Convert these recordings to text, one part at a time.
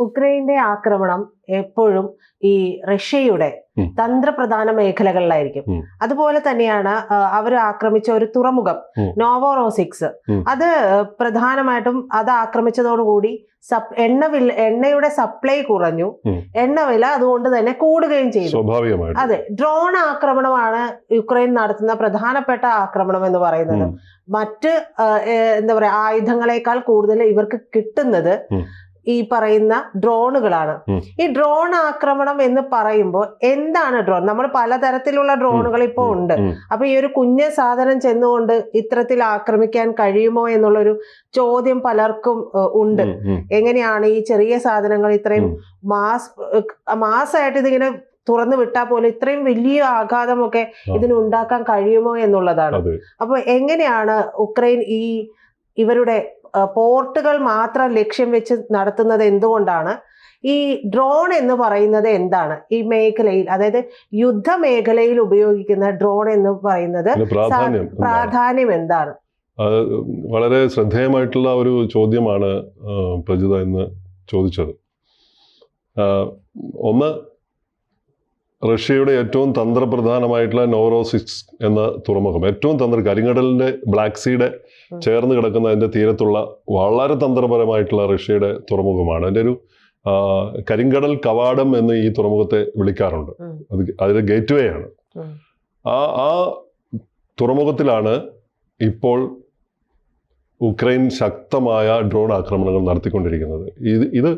ഉക്രൈന്റെ ആക്രമണം എപ്പോഴും ഈ റഷ്യയുടെ. തന്ത്രപ്രധാന മേഖലകളിലായിരിക്കും. അതുപോലെ തന്നെയാണ് അവർ ആക്രമിച്ച ഒരു തുറമുഖം. നോവോറോസിക്സ്. അത് പ്രധാനമായിട്ടും അത് ആക്രമിച്ചതോടുകൂടി സപ് എണ്ണ വില എണ്ണയുടെ സപ്ലൈ കുറഞ്ഞു. എണ്ണ വില അതുകൊണ്ട് തന്നെ കൂടുകയും ചെയ്തു. അതെ ഡ്രോൺ ആക്രമണമാണ് യുക്രൈൻ നടത്തുന്ന പ്രധാനപ്പെട്ട ആക്രമണം എന്ന് പറയുന്നത്. മറ്റ് എന്താ പറയാ ആയുധങ്ങളെക്കാൾ കൂടുതൽ ഇവർക്ക് കിട്ടുന്നത്. ഈ പറയുന്ന ഡ്രോണുകളാണ്. ഈ ഡ്രോൺ ആക്രമണം എന്ന് പറയുമ്പോൾ എന്താണ് ഡ്രോൺ? നമ്മൾ പലതരത്തിലുള്ള ഡ്രോണുകൾ ഇപ്പോൾ ഉണ്ട്. അപ്പൊ ഈ ഒരു കുഞ്ഞ സാധനം ചെന്നുകൊണ്ട് ഇത്തരത്തിൽ ആക്രമിക്കാൻ കഴിയുമോ എന്നുള്ളൊരു ചോദ്യം പലർക്കും ഉണ്ട്. എങ്ങനെയാണ് ഈ ചെറിയ സാധനങ്ങൾ ഇത്രയും. മാസ് മാസമായിട്ട് ഇതിങ്ങനെ തുറന്നു വിട്ടാൽ പോലെ ഇത്രയും വലിയ ആഘാതമൊക്കെ. ഇതിന് ഉണ്ടാക്കാൻ കഴിയുമോ എന്നുള്ളതാണ്. അപ്പോൾ അപ്പൊ എങ്ങനെയാണ് ഉക്രൈൻ ഈ ഇവരുടെ പോർട്ടുകൾ മാത്രം ലക്ഷ്യം വെച്ച് നടത്തുന്നത് എന്തുകൊണ്ടാണ്? ഈ ഡ്രോൺ എന്ന് പറയുന്നത് എന്താണ്? ഈ മേഖലയിൽ അതായത് യുദ്ധ മേഖലയിൽ ഉപയോഗിക്കുന്ന ഡ്രോൺ എന്ന് പറയുന്നത് പ്രാധാന്യം എന്താണ്? വളരെ ശ്രദ്ധേയമായിട്ടുള്ള ഒരു ചോദ്യമാണ് പ്രജിത എന്ന് ചോദിച്ചത്. ഒന്ന് റഷ്യയുടെ ഏറ്റവും തന്ത്രപ്രധാനമായിട്ടുള്ള നോറോസിക്സ് എന്ന തുറമുഖം. ഏറ്റവും തന്ത്ര കരിങ്കടലിന്റെ ബ്ലാക്ക് സീയുടെ. ചേർന്ന് കിടക്കുന്ന അതിന്റെ തീരത്തുള്ള വളരെ തന്ത്രപരമായിട്ടുള്ള റഷ്യയുടെ തുറമുഖമാണ്. അതിന്റെ ഒരു കരിങ്കടൽ കവാടം എന്ന് ഈ തുറമുഖത്തെ വിളിക്കാറുണ്ട്. അത് അതിന്റെ ഗേറ്റ് വേ ആണ് ആ ആ തുറമുഖത്തിലാണ് ഇപ്പോൾ ഉക്രൈൻ ശക്തമായ ഡ്രോൺ ആക്രമണങ്ങൾ നടത്തിക്കൊണ്ടിരിക്കുന്നത്. ഇത് ഇത്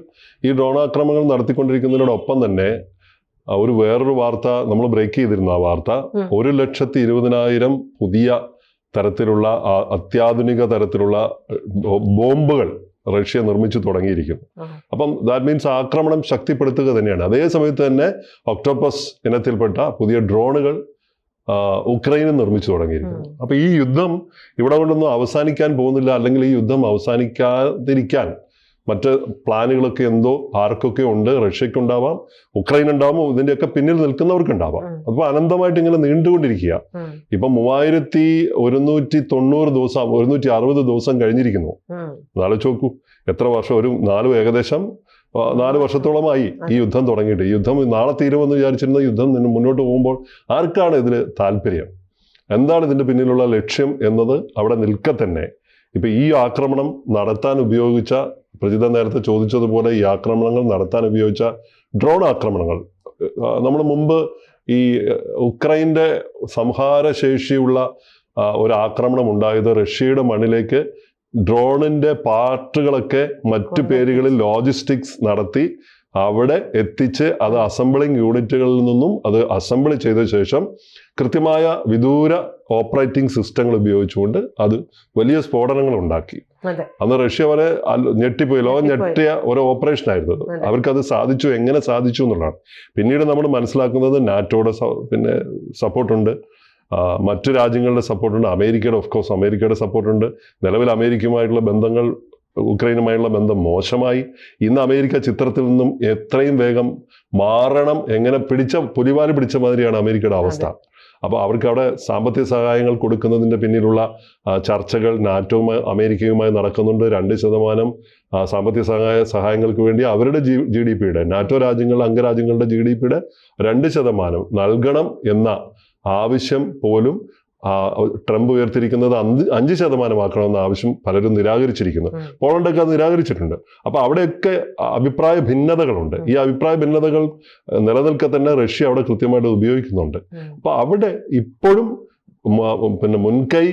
ഈ ഡ്രോൺ ആക്രമണങ്ങൾ നടത്തിക്കൊണ്ടിരിക്കുന്നതിനോടൊപ്പം തന്നെ ഒരു വേറൊരു വാർത്ത നമ്മൾ ബ്രേക്ക് ചെയ്തിരുന്നു ആ വാർത്ത. ഒരു ലക്ഷത്തി ഇരുപതിനായിരം പുതിയ തരത്തിലുള്ള അത്യാധുനിക തരത്തിലുള്ള ബോംബുകൾ റഷ്യ നിർമ്മിച്ചു തുടങ്ങിയിരിക്കുന്നു. അപ്പം ദാറ്റ് മീൻസ് ആക്രമണം ശക്തിപ്പെടുത്തുക തന്നെയാണ്. അതേ സമയത്ത് തന്നെ ഒക്ടോപ്പസ് ഇനത്തിൽപ്പെട്ട പുതിയ ഡ്രോണുകൾ ഉക്രൈനും നിർമ്മിച്ചു തുടങ്ങിയിരിക്കുന്നു. അപ്പൊ ഈ യുദ്ധം ഇവിടെ കൊണ്ടൊന്നും അവസാനിക്കാൻ പോകുന്നില്ല. അല്ലെങ്കിൽ ഈ യുദ്ധം അവസാനിക്കാതിരിക്കാൻ മറ്റ് പ്ലാനുകളൊക്കെ എന്തോ ആർക്കൊക്കെ ഉണ്ട് റഷ്യക്ക് ഉണ്ടാവാം ഉക്രൈൻ ഉണ്ടാവാം ഇതിന്റെയൊക്കെ പിന്നിൽ നിൽക്കുന്നവർക്കുണ്ടാവാം. ഉണ്ടാവാം അപ്പൊ അനന്തമായിട്ട് ഇങ്ങനെ നീണ്ടുകൊണ്ടിരിക്കുക. ഇപ്പൊ മൂവായിരത്തി ഒരുന്നൂറ്റി തൊണ്ണൂറ് ദിവസം ഒരുന്നൂറ്റി അറുപത് ദിവസം കഴിഞ്ഞിരിക്കുന്നു. നാളെ ചോക്കൂ എത്ര വർഷം ഒരു നാല് ഏകദേശം നാല് വർഷത്തോളമായി ഈ യുദ്ധം തുടങ്ങിയിട്ട്. ഈ യുദ്ധം നാളെ തീരുമെന്ന് വിചാരിച്ചിരുന്ന യുദ്ധം നിന്ന് മുന്നോട്ട് പോകുമ്പോൾ ആർക്കാണ് ഇതിൽ താല്പര്യം? എന്താണ് ഇതിന്റെ പിന്നിലുള്ള ലക്ഷ്യം എന്നത് അവിടെ നിൽക്കെ തന്നെ ഇപ്പൊ ഈ ആക്രമണം നടത്താൻ ഉപയോഗിച്ച പ്രജിത നേരത്തെ ചോദിച്ചതുപോലെ ഈ ആക്രമണങ്ങൾ നടത്താൻ ഉപയോഗിച്ച ഡ്രോൺ ആക്രമണങ്ങൾ. നമ്മൾ മുമ്പ് ഈ ഉക്രൈന്റെ സംഹാരശേഷിയുള്ള ഒരു ആക്രമണം ഉണ്ടായത് റഷ്യയുടെ മണ്ണിലേക്ക് ഡ്രോണിന്റെ പാർട്ടുകളൊക്കെ മറ്റു പേരുകളിൽ ലോജിസ്റ്റിക്സ് നടത്തി അവിടെ എത്തിച്ച് അത് അസംബ്ലിംഗ് യൂണിറ്റുകളിൽ നിന്നും അത് അസംബിൾ ചെയ്ത ശേഷം കൃത്യമായ വിദൂര ഓപ്പറേറ്റിംഗ് സിസ്റ്റങ്ങൾ ഉപയോഗിച്ചുകൊണ്ട് അത് വലിയ സ്ഫോടനങ്ങൾ ഉണ്ടാക്കി. അന്ന് റഷ്യ വരെ ഞെട്ടിപ്പോയി. ലോകം ഞെട്ടിയ ഒരു ഓപ്പറേഷൻ ആയിരുന്നു അത്. അവർക്കത് സാധിച്ചു എങ്ങനെ സാധിച്ചു എന്നുള്ളതാണ്. പിന്നീട് നമ്മൾ മനസ്സിലാക്കുന്നത് നാറ്റോയുടെ പിന്നെ സപ്പോർട്ടുണ്ട്. മറ്റു രാജ്യങ്ങളുടെ സപ്പോർട്ടുണ്ട്. അമേരിക്കയുടെ ഓഫ് കോഴ്സ് അമേരിക്കയുടെ സപ്പോർട്ടുണ്ട്. നിലവിൽ അമേരിക്കയുമായിട്ടുള്ള ബന്ധങ്ങൾ ഉക്രൈനുമായുള്ള ബന്ധം മോശമായി. ഇന്ന് അമേരിക്ക ചിത്രത്തിൽ നിന്നും എത്രയും വേഗം മാറണം എങ്ങനെ പിടിച്ച പുലിവാൽ പിടിച്ച മാതിരിയാണ് അമേരിക്കയുടെ അവസ്ഥ. അപ്പോൾ അവർക്ക് അവിടെ സാമ്പത്തിക സഹായങ്ങൾ കൊടുക്കുന്നതിന്റെ പിന്നിലുള്ള ചർച്ചകൾ നാറ്റോവുമായി അമേരിക്കയുമായി നടക്കുന്നുണ്ട്. രണ്ട് ശതമാനം സാമ്പത്തിക സഹായ സഹായങ്ങൾക്ക് വേണ്ടി അവരുടെ ജി ജി ഡി പിയുടെ നാറ്റോ രാജ്യങ്ങൾ അംഗരാജ്യങ്ങളുടെ ജി ഡി പിയുടെ രണ്ട് ശതമാനം നൽകണം എന്ന ആവശ്യം പോലും ട്രംപ് ഉയർത്തിയിരിക്കുന്നത് അഞ്ച് അഞ്ച് ശതമാനമാക്കണമെന്ന ആവശ്യം പലരും നിരാകരിച്ചിരിക്കുന്നു. പോളണ്ടൊക്കെ അത് നിരാകരിച്ചിട്ടുണ്ട്. അപ്പൊ അവിടെയൊക്കെ അഭിപ്രായ ഭിന്നതകളുണ്ട്. ഈ അഭിപ്രായ ഭിന്നതകൾ നിലനിൽക്കെ തന്നെ റഷ്യ അവിടെ കൃത്യമായിട്ട് ഉപയോഗിക്കുന്നുണ്ട്. അപ്പോൾ അപ്പൊ അവിടെ ഇപ്പോഴും പിന്നെ മുൻകൈ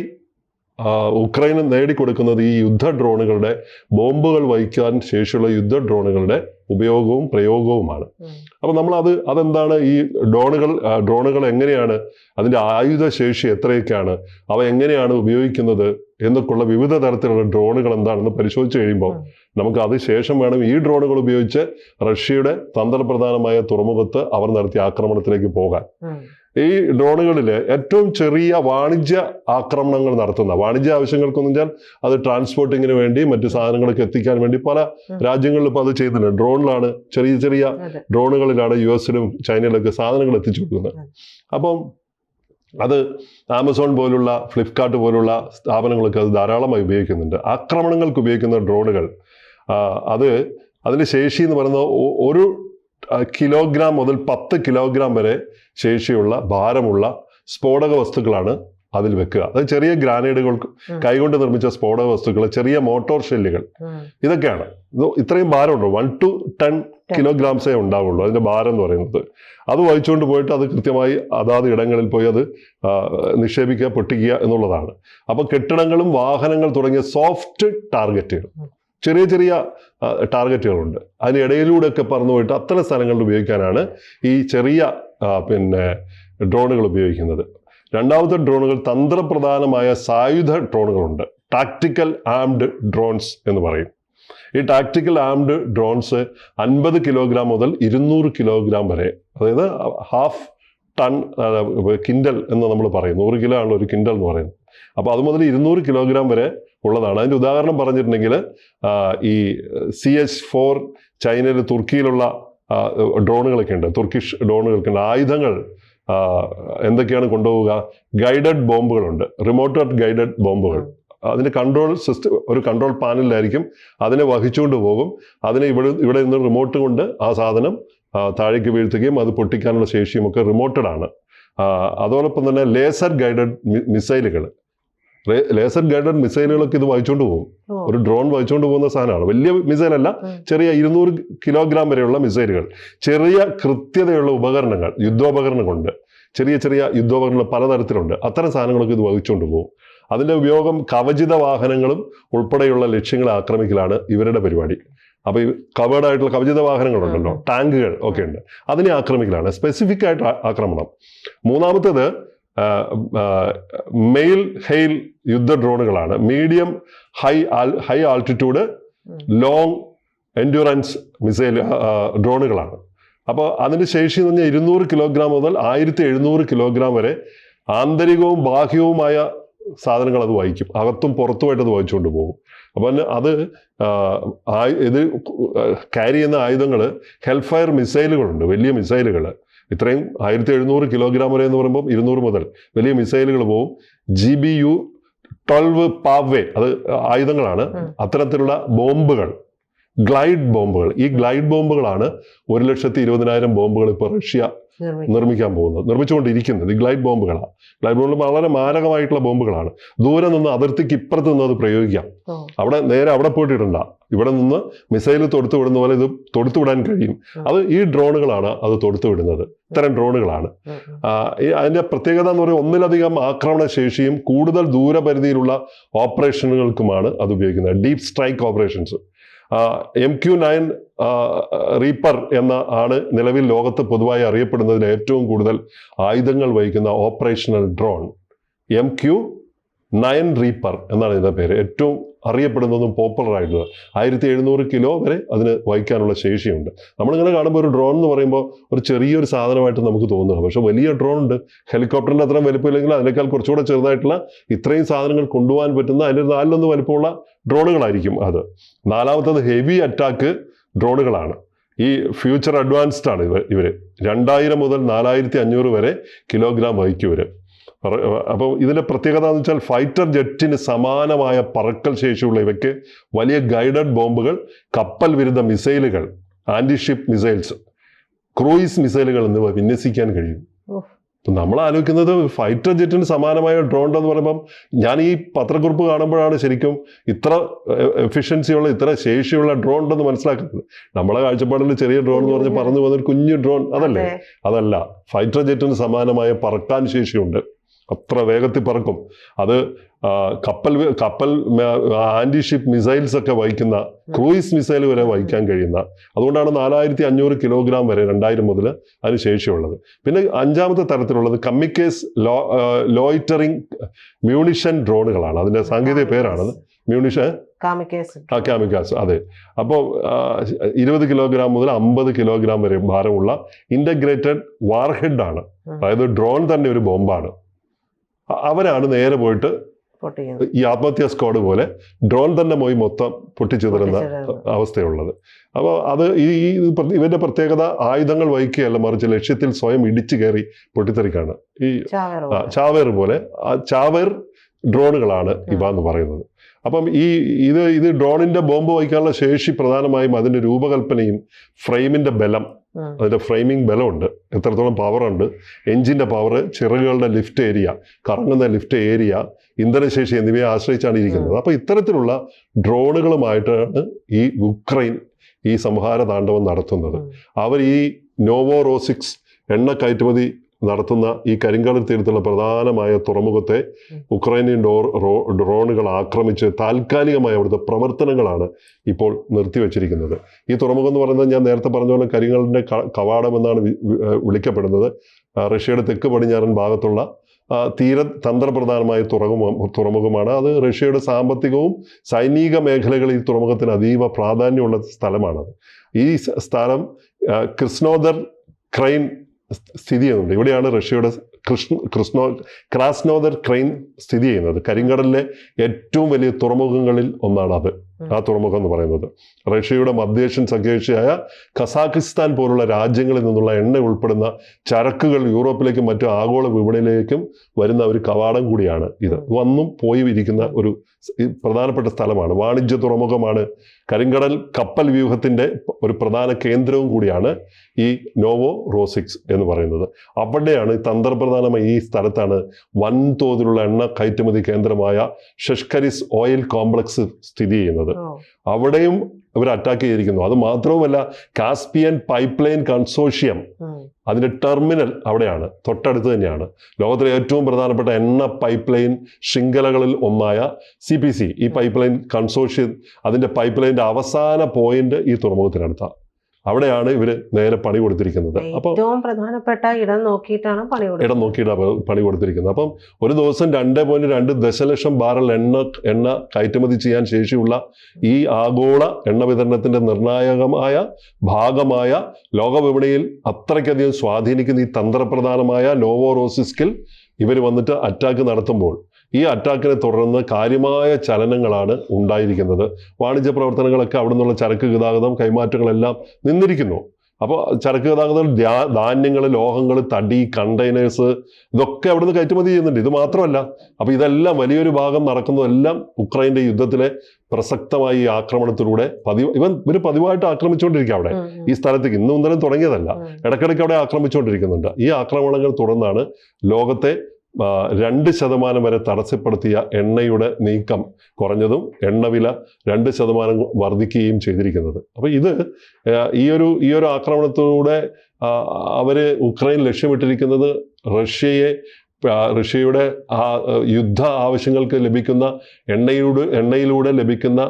ഉക്രൈന് നേടിക്കൊടുക്കുന്നത് ഈ യുദ്ധ ഡ്രോണുകളുടെ ബോംബുകൾ വഹിക്കാൻ ശേഷിയുള്ള യുദ്ധ ഡ്രോണുകളുടെ ഉപയോഗവും പ്രയോഗവുമാണ്. അപ്പോൾ നമ്മൾ അത് അതെന്താണ്? ഈ ഡ്രോണുകൾ ഡ്രോണുകൾ എങ്ങനെയാണ്? അതിന്റെ ആയുധ ശേഷി എത്രയൊക്കെയാണ്? അവ എങ്ങനെയാണ് ഉപയോഗിക്കുന്നത്? എന്നൊക്കെയുള്ള വിവിധ തരത്തിലുള്ള ഡ്രോണുകൾ എന്താണെന്ന് പരിശോധിച്ച് കഴിയുമ്പോൾ നമുക്ക് അത് ശേഷം വേണം ഈ ഡ്രോണുകൾ ഉപയോഗിച്ച് റഷ്യയുടെ തന്ത്രപ്രധാനമായ തുറമുഖത്ത് അവർ നടത്തിയ ആക്രമണത്തിലേക്ക് പോകാൻ. ഈ ഡ്രോണുകളിൽ ഏറ്റവും ചെറിയ വാണിജ്യ ആക്രമണങ്ങൾ നടത്തുന്ന വാണിജ്യ ആവശ്യങ്ങൾക്കെന്ന് വെച്ചാൽ അത് ട്രാൻസ്പോർട്ടിങ്ങിന് വേണ്ടി മറ്റു സാധനങ്ങളൊക്കെ എത്തിക്കാൻ വേണ്ടി പല. രാജ്യങ്ങളിലും ഇപ്പോൾ അത് ചെയ്യുന്നുണ്ട് ഡ്രോണിലാണ് ചെറിയ ചെറിയ ഡ്രോണുകളിലാണ് യു എസിലും ചൈനയിലൊക്കെ സാധനങ്ങൾ എത്തിച്ചു കൊടുക്കുന്നത്. അപ്പം അത് ആമസോൺ പോലുള്ള ഫ്ലിപ്കാർട്ട് പോലുള്ള സ്ഥാപനങ്ങളൊക്കെ അത് ധാരാളമായി ഉപയോഗിക്കുന്നുണ്ട് ആക്രമണങ്ങൾക്ക് ഉപയോഗിക്കുന്ന ഡ്രോണുകൾ അത് അതിന്റെ ശേഷി എന്ന് പറയുന്നത് ഒരു കിലോഗ്രാം മുതൽ പത്ത് കിലോഗ്രാം വരെ ശേഷിയുള്ള ഭാരമുള്ള സ്ഫോടക വസ്തുക്കളാണ് അതിൽ വെക്കുക. അത് ചെറിയ ഗ്രാനേഡുകൾ കൈകൊണ്ട് നിർമ്മിച്ച സ്ഫോടക വസ്തുക്കൾ ചെറിയ മോട്ടോർ ഷെല്ലുകൾ. ഇതൊക്കെയാണ്. ഇത്രയും ഭാരമുണ്ടോ. വൺ ടു ടെൻ കിലോഗ്രാംസേ ഉണ്ടാവുള്ളൂ അതിന്റെ ഭാരം എന്ന് പറയുന്നത്. അത് വഹിച്ചുകൊണ്ട് പോയിട്ട് അത് കൃത്യമായി അതാത് ഇടങ്ങളിൽ പോയി അത് നിക്ഷേപിക്കുക പൊട്ടിക്കുക എന്നുള്ളതാണ്. അപ്പോൾ കെട്ടിടങ്ങളും വാഹനങ്ങൾ തുടങ്ങിയ സോഫ്റ്റ് ടാർഗറ്റുകൾ. ചെറിയ ചെറിയ ടാർഗറ്റുകളുണ്ട് അതിനിടയിലൂടെയൊക്കെ പറന്നു പോയിട്ട് അത്തരം സ്ഥലങ്ങളിൽ ഉപയോഗിക്കാനാണ് ഈ ചെറിയ പിന്നെ ഡ്രോണുകൾ ഉപയോഗിക്കുന്നത്. രണ്ടാമത്തെ ഡ്രോണുകൾ തന്ത്രപ്രധാനമായ സായുധ ഡ്രോണുകളുണ്ട് ടാക്ടിക്കൽ ആംഡ് ഡ്രോൺസ് എന്ന് പറയും. ഈ ടാക്ടിക്കൽ ആംഡ് ഡ്രോൺസ് അൻപത് കിലോഗ്രാം മുതൽ ഇരുന്നൂറ് കിലോഗ്രാം വരെ അതായത് ഹാഫ് ടൺ കിൻഡൽ എന്ന് നമ്മൾ പറയും. നൂറ് കിലോ ആണല്ലോ ഒരു കിൻഡൽ എന്ന് പറയുന്നത്. അപ്പോൾ അത് മുതൽ ഇരുന്നൂറ് കിലോഗ്രാം വരെ ഉള്ളതാണ്. അതിന്റെ ഉദാഹരണം പറഞ്ഞിട്ടുണ്ടെങ്കിൽ ഈ സി എച്ച് ഫോർ ചൈനയിൽ തുർക്കിയിലുള്ള ഡ്രോണുകളൊക്കെ ഉണ്ട്. തുർക്കിഷ് ഡ്രോണുകളൊക്കെ ഉണ്ട്. ആയുധങ്ങൾ എന്തൊക്കെയാണ് കൊണ്ടുപോവുക? ഗൈഡഡ് ബോംബുകളുണ്ട്. റിമോട്ട് ഗൈഡഡ് ബോംബുകൾ. അതിന് കൺട്രോൾ സിസ്റ്റം ഒരു കൺട്രോൾ പാനലിലായിരിക്കും. അതിനെ വഹിച്ചുകൊണ്ട് പോകും. അതിനെ ഇവിടെ ഇവിടെ നിന്ന് റിമോട്ട് കൊണ്ട് ആ സാധനം താഴേക്ക് വീഴ്ത്തുകയും അത് പൊട്ടിക്കാനുള്ള ശേഷിയുമൊക്കെ റിമോട്ടഡ് ആണ്. അതോടൊപ്പം തന്നെ ലേസർ ഗൈഡഡ് മിസൈലുകൾ. ലേസർ ഗൈഡഡ് മിസൈലുകളൊക്കെ ഇത് വായിച്ചുകൊണ്ട് പോകും. ഒരു ഡ്രോൺ വായിച്ചുകൊണ്ട് പോകുന്ന സാധനമാണ്. വലിയ മിസൈലല്ല ചെറിയ ഇരുന്നൂറ് കിലോഗ്രാം വരെയുള്ള മിസൈലുകൾ. ചെറിയ കൃത്യതയുള്ള ഉപകരണങ്ങൾ യുദ്ധോപകരണങ്ങളുണ്ട് ചെറിയ ചെറിയ യുദ്ധോപകരണങ്ങൾ പലതരത്തിലുണ്ട്. അത്തരം സാധനങ്ങളൊക്കെ ഇത് വഹിച്ചുകൊണ്ട് പോകും. അതിന്റെ ഉപയോഗം കവചിത വാഹനങ്ങളും ഉൾപ്പെടെയുള്ള ലക്ഷ്യങ്ങളെ ആക്രമിക്കലാണ് ഇവരുടെ പരിപാടി. അപ്പോൾ ഈ കവേർഡ് ആയിട്ടുള്ള കവചിത വാഹനങ്ങളുണ്ടല്ലോ. ടാങ്കുകൾ ഒക്കെ ഉണ്ട്. അതിനെ ആക്രമിക്കലാണ്. സ്പെസിഫിക് ആയിട്ട് ആക്രമണം. മൂന്നാമത്തേത് മെയിൽ ഹെയിൽ യുദ്ധ ഡ്രോണുകളാണ്. Medium high high altitude. Long endurance missile ഡ്രോണുകളാണ്. അപ്പോൾ അതിന്റെ ശേഷി എന്ന് പറഞ്ഞാൽ ഇരുന്നൂറ് കിലോഗ്രാം മുതൽ ആയിരത്തി എഴുന്നൂറ് കിലോഗ്രാം വരെ ആന്തരികവും ബാഹ്യവുമായ സാധനങ്ങൾ അത് വഹിക്കും അകത്തും പുറത്തുമായിട്ട് അത് വഹിച്ചുകൊണ്ട് പോകും. അപ്പോൾ അത് ഇത് ക്യാരി ചെയ്യുന്ന ആയുധങ്ങൾ ഹെൽഫയർ മിസൈലുകളുണ്ട് വലിയ മിസൈലുകൾ ഇത്രയും ആയിരത്തി എഴുന്നൂറ് കിലോഗ്രാം വരെ എന്ന് പറയുമ്പോൾ ഇരുന്നൂറ് മുതൽ വലിയ മിസൈലുകൾ പോവും G B U twelve Paveway അത് ആയുധങ്ങളാണ്. അത്തരത്തിലുള്ള ബോംബുകൾ ഗ്ലൈഡ് ബോംബുകൾ ഈ ഗ്ലൈഡ് ബോംബുകളാണ് ഒരു ലക്ഷത്തി ഇരുപതിനായിരം ബോംബുകൾ ഇപ്പോൾ റഷ്യ. നിർമ്മിക്കാൻ പോകുന്നത്. നിർമ്മിച്ചുകൊണ്ടിരിക്കുന്നത് ഈ ഗ്ലൈഡ് ബോംബുകളാണ്. ഗ്ലൈഡ് ബോംബ് വളരെ മാരകമായിട്ടുള്ള ബോംബുകളാണ്. ദൂരെ നിന്ന് അതിർത്തിക്ക് ഇപ്പുറത്ത് നിന്ന് അത് പ്രയോഗിക്കാം. അവിടെ നേരെ അവിടെ പോയിട്ട് ഇടണ്ട ഇവിടെ നിന്ന് മിസൈൽ തൊടുത്തു വിടുന്ന പോലെ ഇത് തൊടുത്തു വിടാൻ കഴിയും. അത് ഈ ഡ്രോണുകളാണ് അത് തൊടുത്തു വിടുന്നത്. ഇത്തരം ഡ്രോണുകളാണ്. അതിന്റെ പ്രത്യേകത എന്ന് പറയുന്നത് ഒന്നിലധികം ആക്രമണ ശേഷിയും കൂടുതൽ ദൂരപരിധിയിലുള്ള ഓപ്പറേഷനുകൾക്കുമാണ് അത് ഉപയോഗിക്കുന്നത്. Deep strike operations. M Q nine reaper എന്ന ആണ് നിലവിൽ ലോകത്ത് പൊതുവായി അറിയപ്പെടുന്നതിൽ ഏറ്റവും കൂടുതൽ ആയുധങ്ങൾ വഹിക്കുന്ന operational drone. M Q nine reaper എന്നാണ് ഇതിന്റെ പേര്. ഏറ്റവും അറിയപ്പെടുന്നതും പോപ്പുലർ ആയിട്ടുള്ളത്. ആയിരത്തി എഴുന്നൂറ് കിലോ വരെ അതിന് വഹിക്കാനുള്ള ശേഷിയുണ്ട്. നമ്മളിങ്ങനെ കാണുമ്പോൾ ഒരു ഡ്രോൺ എന്ന് പറയുമ്പോൾ ഒരു ചെറിയൊരു സാധനമായിട്ട് നമുക്ക് തോന്നുക പക്ഷെ വലിയ ഡ്രോൺ ഉണ്ട്. ഹെലികോപ്റ്ററിന്റെ അത്രയും വലിപ്പമില്ലെങ്കിൽ അതിനേക്കാൾ കുറച്ചുകൂടെ ചെറുതായിട്ടുള്ള ഇത്രയും സാധനങ്ങൾ കൊണ്ടുപോകാൻ പറ്റുന്ന അതിന്റെ നാലിലൊന്ന് വലിപ്പമുള്ള ഡ്രോണുകളായിരിക്കും അത്. നാലാമത്തത് ഹെവി അറ്റാക്ക് ഡ്രോണുകളാണ് ഈ ഫ്യൂച്ചർ അഡ്വാൻസ്ഡ് ആണ് ഇവർ ഇവർ രണ്ടായിരം മുതൽ നാലായിരത്തി അഞ്ഞൂറ് വരെ കിലോഗ്രാം വഹിക്കും പറ- അപ്പോൾ ഇതിന്റെ പ്രത്യേകത എന്ന് വെച്ചാൽ ഫൈറ്റർ ജെറ്റിന് സമാനമായ പറക്കൽ ശേഷിയുള്ള ഇവയ്ക്ക് വലിയ ഗൈഡഡ് ബോംബുകൾ കപ്പൽ വിരുദ്ധ മിസൈലുകൾ ആന്റിഷിപ്പ് മിസൈൽസ് ക്രൂയിസ് മിസൈലുകൾ എന്നിവ വിന്യസിക്കാൻ കഴിയും. അപ്പം നമ്മൾ ആലോചിക്കുന്നത് ഫൈറ്റർ ജെറ്റിന് സമാനമായ ഡ്രോൺ എന്ന് പറയുമ്പം ഞാൻ ഈ പത്രക്കുറിപ്പ് കാണുമ്പോഴാണ് ശരിക്കും ഇത്ര എഫിഷ്യൻസിയുള്ള ഇത്ര ശേഷിയുള്ള ഡ്രോൺ ഉണ്ടെന്ന് മനസ്സിലാക്കുന്നത്. നമ്മളെ കാഴ്ചപ്പാടിൽ ചെറിയ ഡ്രോൺ എന്ന് പറഞ്ഞ് പറഞ്ഞു പോകുന്ന ഒരു കുഞ്ഞു ഡ്രോൺ അതല്ലേ? അതല്ല ഫൈറ്റർ ജെറ്റിന് സമാനമായ പറക്കാൻ ശേഷിയുണ്ട്. അത്ര വേഗത്തിൽ പറക്കും. അത് കപ്പൽ കപ്പൽ ആന്റി ഷിപ്പ് മിസൈൽസ് ഒക്കെ വഹിക്കുന്ന ക്രൂയിസ് മിസൈൽ വരെ വഹിക്കാൻ കഴിയുന്ന അതുകൊണ്ടാണ് നാലായിരത്തി അഞ്ഞൂറ് കിലോഗ്രാം വരെ രണ്ടായിരം മുതൽ അതിന് ശേഷിയുള്ളത്. പിന്നെ അഞ്ചാമത്തെ തരത്തിലുള്ളത് കമ്മിക്കേസ് ലോ ലോയിറ്ററിംഗ് മ്യൂണിഷൻ ഡ്രോണുകളാണ്. അതിന്റെ സാങ്കേതിക പേരാണത്. മ്യൂണിഷൻ? കാമിക്കേസ് ആ കാമിക്കാസ് അതെ. അപ്പോൾ ഇരുപത് കിലോഗ്രാം മുതൽ അമ്പത് കിലോഗ്രാം വരെ ഭാരമുള്ള ഇന്റഗ്രേറ്റഡ് വാർഹെഡ് ആണ്. അതായത് ഡ്രോൺ തന്നെ ഒരു ബോംബാണ്. അവരാണ് നേരെ പോയിട്ട് ഈ ആത്മഹത്യാ സ്ക്വാഡ് പോലെ ഡ്രോൺ തന്നെ പോയി മൊത്തം പൊട്ടിച്ചിതറുന്ന. അവസ്ഥയുള്ളത്. അപ്പോൾ അത് ഈ ഇവന്റെ പ്രത്യേകത ആയുധങ്ങൾ വഹിക്കുകയല്ല മറിച്ച് ലക്ഷ്യത്തിൽ സ്വയം ഇടിച്ചു കയറി പൊട്ടിത്തെറിക്കാണ്. ഈ ചാവേർ പോലെ. ചാവേർ ഡ്രോണുകളാണ് ഇവ എന്ന് പറയുന്നത്. അപ്പം ഈ ഇത് ഇത് ഡ്രോണിന്റെ ബോംബ് വഹിക്കാനുള്ള ശേഷി പ്രധാനമായും അതിന്റെ രൂപകൽപ്പനയും ഫ്രെയിമിന്റെ ബലം. അതിന്റെ ഫ്രെയിമിംഗ് ബലമുണ്ട്. എത്രത്തോളം പവർ ഉണ്ട് എഞ്ചിന്റെ പവർ ചിറകുകളുടെ ലിഫ്റ്റ് ഏരിയ കറങ്ങുന്ന ലിഫ്റ്റ് ഏരിയ ഇന്ധനശേഷി എന്നിവയെ ആശ്രയിച്ചാണ് ഇരിക്കുന്നത്. അപ്പോൾ ഇത്തരത്തിലുള്ള ഡ്രോണുകളുമായിട്ടാണ് ഈ ഉക്രൈൻ ഈ സംഹാര താണ്ഡവം നടത്തുന്നത്. അവർ ഈ നോവോറോസിക്സ് എണ്ണ കയറ്റുമതി നടത്തുന്ന ഈ കരിങ്കടൽ തീരത്തുള്ള പ്രധാനമായ തുറമുഖത്തെ ഉക്രൈനിയൻ ഡോർ റോ- ഡ്രോണുകൾ ആക്രമിച്ച് താൽക്കാലികമായ അവിടുത്തെ പ്രവർത്തനങ്ങളാണ് ഇപ്പോൾ നിർത്തിവെച്ചിരിക്കുന്നത്. ഈ തുറമുഖം എന്ന് പറയുന്നത് ഞാൻ നേരത്തെ പറഞ്ഞ പോലെ കരിങ്കടലിന്റെ കവാടം എന്നാണ് വിളിക്കപ്പെടുന്നത്. റഷ്യയുടെ തെക്ക് പടിഞ്ഞാറൻ ഭാഗത്തുള്ള തീര തന്ത്രപ്രധാനമായ തുറമുഖം തുറമുഖമാണ്. അത് റഷ്യയുടെ സാമ്പത്തികവും സൈനിക മേഖലകളിൽ ഈ തുറമുഖത്തിന് അതീവ പ്രാധാന്യമുള്ള സ്ഥലമാണത്. ഈ സ്ഥലം കൃഷ്ണോദർ ക്രിസ്നോദർ ക്രൈൻ സ്ഥിതി ചെയ്യുന്നുണ്ട് ഇവിടെയാണ് റഷ്യയുടെ കൃഷ്ണ കൃഷ്ണോ ക്രാസ്നോദർ ക്രൈൻ സ്ഥിതി ചെയ്യുന്നത് കരിങ്കടലിലെ ഏറ്റവും വലിയ തുറമുഖങ്ങളിൽ ഒന്നാണ് അത് ആ തുറമുഖം എന്ന് പറയുന്നത്. റഷ്യയുടെ മധ്യേഷ്യൻ സഖ്യകക്ഷിയായ കസാഖിസ്ഥാൻ പോലുള്ള രാജ്യങ്ങളിൽ നിന്നുള്ള എണ്ണ ഉൾപ്പെടുന്ന ചരക്കുകൾ യൂറോപ്പിലേക്കും മറ്റു ആഗോള വിപണിയിലേക്കും വരുന്ന ഒരു കവാടം കൂടിയാണ് ഇത്. വന്നും പോയി ഇരിക്കുന്ന ഒരു പ്രധാനപ്പെട്ട സ്ഥലമാണ്. വാണിജ്യ തുറമുഖമാണ്. കരിങ്കടൽ കപ്പൽ വ്യൂഹത്തിന്റെ ഒരു പ്രധാന കേന്ദ്രവും കൂടിയാണ് ഈ നോവോ റോസിക്സ് എന്ന് പറയുന്നത്. അവിടെയാണ് തന്ത്രപ്രധാനമായ ഈ സ്ഥലത്താണ് വൻതോതിലുള്ള എണ്ണ കയറ്റുമതി കേന്ദ്രമായ ഷഷ്കരിസ് ഓയിൽ കോംപ്ലക്സ് സ്ഥിതി ചെയ്യുന്നത്. ഓ. അവിടെയും ഇവർ അറ്റാക്ക് ചെയ്തിരിക്കുന്നു. അത് മാത്രവുമല്ല കാസ്പിയൻ പൈപ്പ് ലൈൻ കൺസോഷ്യം അതിന്റെ ടെർമിനൽ അവിടെയാണ്. തൊട്ടടുത്ത് തന്നെയാണ്. ലോകത്തിലെ ഏറ്റവും പ്രധാനപ്പെട്ട എണ്ണ പൈപ്പ് ലൈൻ ശൃംഖലകളിൽ ഒന്നായ സി പി സി ഈ പൈപ്പ് ലൈൻ കൺസോഷ്യം അതിന്റെ പൈപ്പ് ലൈനിന്റെ അവസാന പോയിന്റ് ഈ തുറമുഖത്തിനടുത്താണ്. അവിടെയാണ് ഇവർ നേരെ പണി കൊടുത്തിരിക്കുന്നത്. അപ്പോൾ ഏറ്റവും പ്രധാനപ്പെട്ട ഇടം നോക്കിയിട്ടാണ് പണി ഇടം നോക്കിയിട്ടാണ് പണി കൊടുത്തിരിക്കുന്നത്. അപ്പം ഒരു ദിവസം രണ്ട് പോയിന്റ് രണ്ട് ദശലക്ഷം ബാരൽ എണ്ണ എണ്ണ കയറ്റുമതി ചെയ്യാൻ ശേഷിയുള്ള ഈ ആഗോള എണ്ണ വിതരണത്തിന്റെ നിർണായകമായ ഭാഗമായ ലോകവിപണിയിൽ അത്രയ്ക്കധികം സ്വാധീനിക്കുന്ന ഈ തന്ത്രപ്രധാനമായ നോവോറോസിസ്കിൽ ഇവർ വന്നിട്ട് അറ്റാക്ക് നടത്തുമ്പോൾ ഈ അറ്റാക്കിനെ തുടർന്ന് കാര്യമായ ചലനങ്ങളാണ് ഉണ്ടായിരിക്കുന്നത്. വാണിജ്യ പ്രവർത്തനങ്ങളൊക്കെ അവിടെ നിന്നുള്ള ചരക്ക് ഗതാഗതം കൈമാറ്റങ്ങളെല്ലാം നിന്നിരിക്കുന്നു. അപ്പോൾ ചരക്ക് ഗതാഗതം ധാന്യങ്ങൾ ലോഹങ്ങൾ തടി കണ്ടെയ്നേഴ്സ് ഇതൊക്കെ അവിടുന്ന് കയറ്റുമതി ചെയ്യുന്നുണ്ട്. ഇത് മാത്രമല്ല അപ്പോൾ ഇതെല്ലാം വലിയൊരു ഭാഗം നടക്കുന്നതെല്ലാം ഉക്രൈന്റെ യുദ്ധത്തിലെ പ്രസക്തമായ ഈ ആക്രമണത്തിലൂടെ പതിവ് ഇവൻ ഇവർ പതിവായിട്ട് ആക്രമിച്ചുകൊണ്ടിരിക്കുക അവിടെ. ഈ സ്ഥലത്തേക്ക് ഇന്നും ഇന്നലെ തുടങ്ങിയതല്ല. ഇടക്കിടയ്ക്ക് ഇടയ്ക്കിടയ്ക്ക് അവിടെ ആക്രമിച്ചുകൊണ്ടിരിക്കുന്നുണ്ട്. ഈ ആക്രമണങ്ങൾ തുടർന്നാണ് ലോകത്തെ രണ്ട് ശതമാനം വരെ തടസ്സപ്പെടുത്തിയ എണ്ണയുടെ നീക്കം കുറഞ്ഞതും എണ്ണവില രണ്ട് ശതമാനം വർദ്ധിക്കുകയും ചെയ്തിരിക്കുന്നത്. അപ്പോൾ ഇത് ഈ ഒരു ഈ ഒരു ആക്രമണത്തിലൂടെ അവർ അവർ ഉക്രൈൻ ലക്ഷ്യമിട്ടിരിക്കുന്നത് റഷ്യയെ റഷ്യയുടെ ആ യുദ്ധ ആവശ്യങ്ങൾക്ക് ലഭിക്കുന്ന എണ്ണയിലൂടെ എണ്ണയിലൂടെ ലഭിക്കുന്ന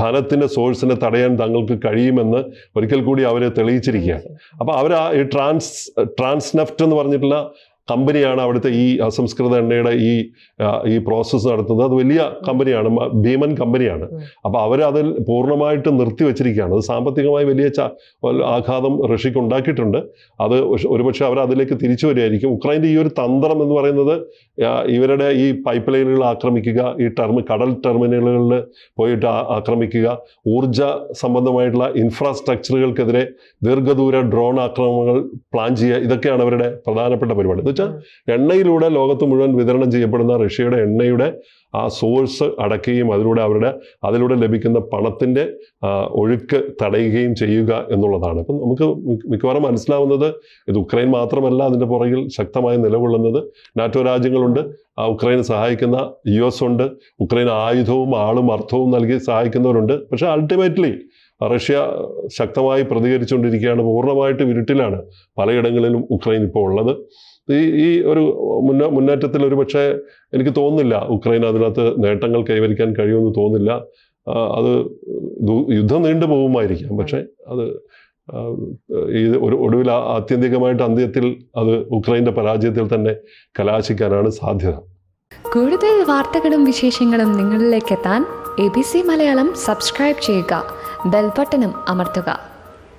ധനത്തിന്റെ സോഴ്സിനെ തടയാൻ തങ്ങൾക്ക് കഴിയുമെന്ന് ഒരിക്കൽ കൂടി അവർ തെളിയിച്ചിരിക്കുകയാണ്. അപ്പോൾ അവർ ആ ഈ ട്രാൻസ് ട്രാൻസ്നെഫ്റ്റ് എന്ന് പറഞ്ഞിട്ടുള്ള കമ്പനിയാണ് അവിടുത്തെ ഈ അസംസ്കൃത എണ്ണയുടെ ഈ ഈ പ്രോസസ്സ് നടത്തുന്നത്. അത് വലിയ കമ്പനിയാണ് ഭീമൻ കമ്പനിയാണ്. അപ്പോൾ അവർ അതിൽ പൂർണമായിട്ട് നിർത്തി വെച്ചിരിക്കുകയാണ്. അത് സാമ്പത്തികമായി വലിയ ആഘാതം റഷ്യക്ക് ഉണ്ടാക്കിയിട്ടുണ്ട്. അത് ഒരു- ഒരുപക്ഷെ അവർ അതിലേക്ക് തിരിച്ചു വരികയായിരിക്കും. ഉക്രൈന്റെ ഈ ഒരു തന്ത്രം എന്ന് പറയുന്നത് ഇവരുടെ ഈ പൈപ്പ് ലൈനുകൾ ആക്രമിക്കുക ഈ ടെർമി കടൽ ടെർമിനലുകളിൽ പോയിട്ട് ആക്രമിക്കുക ഊർജ സംബന്ധമായിട്ടുള്ള ഇൻഫ്രാസ്ട്രക്ചറുകൾക്കെതിരെ ദീർഘദൂര ഡ്രോൺ ആക്രമണങ്ങൾ പ്ലാൻ ചെയ്യുക ഇതൊക്കെയാണ് അവരുടെ പ്രധാനപ്പെട്ട പരിപാടി. വെച്ചാൽ എണ്ണയിലൂടെ ലോകത്ത് മുഴുവൻ വിതരണം ചെയ്യപ്പെടുന്ന റഷ്യയുടെ എണ്ണയുടെ ആ സോഴ്സ് അടക്കുകയും അതിലൂടെ അവരുടെ അതിലൂടെ ലഭിക്കുന്ന പണത്തിന്റെ ഒഴുക്ക് തടയുകയും ചെയ്യുക എന്നുള്ളതാണ്. അപ്പം നമുക്ക് മിക്ക- മിക്കവാറും മനസ്സിലാവുന്നത് ഇത് ഉക്രൈൻ മാത്രമല്ല അതിന്റെ പുറകിൽ ശക്തമായി നിലകൊള്ളുന്നത്. നാറ്റോ രാജ്യങ്ങളുണ്ട് ആ ഉക്രൈനെ സഹായിക്കുന്ന യു എസ് ഉണ്ട് ഉക്രൈൻ ആയുധവും ആളും അർത്ഥവും നൽകി സഹായിക്കുന്നവരുണ്ട്. പക്ഷേ അൾട്ടിമേറ്റ്ലി റഷ്യ ശക്തമായി പ്രതികരിച്ചുകൊണ്ടിരിക്കുകയാണ്. പൂർണമായിട്ട് ഇരുട്ടിലാണ് പലയിടങ്ങളിലും ഉക്രൈൻ ഇപ്പോൾ ഉള്ളത്. ഈ ഈ ഒരു മുന്ന മുന്നേറ്റത്തിൽ ഒരു പക്ഷേ എനിക്ക് തോന്നുന്നില്ല ഉക്രൈൻ അതിനകത്ത് നേട്ടങ്ങൾ കൈവരിക്കാൻ കഴിയുമെന്ന് തോന്നുന്നില്ല. അത് യുദ്ധം നീണ്ടു പോകുമായിരിക്കാം. പക്ഷേ അത് ഇത് ഒരു ഒടുവിൽ ആത്യന്തികമായിട്ട് അന്ത്യത്തിൽ അത് ഉക്രൈന്റെ പരാജയത്തിൽ തന്നെ കലാശിക്കാനാണ് സാധ്യത. കൂടുതൽ വാർത്തകളും വിശേഷങ്ങളും നിങ്ങളിലേക്ക് എത്താൻ A B C Malayalam subscribe ചെയ്യുക. ബെൽബട്ടനും അമർത്തുക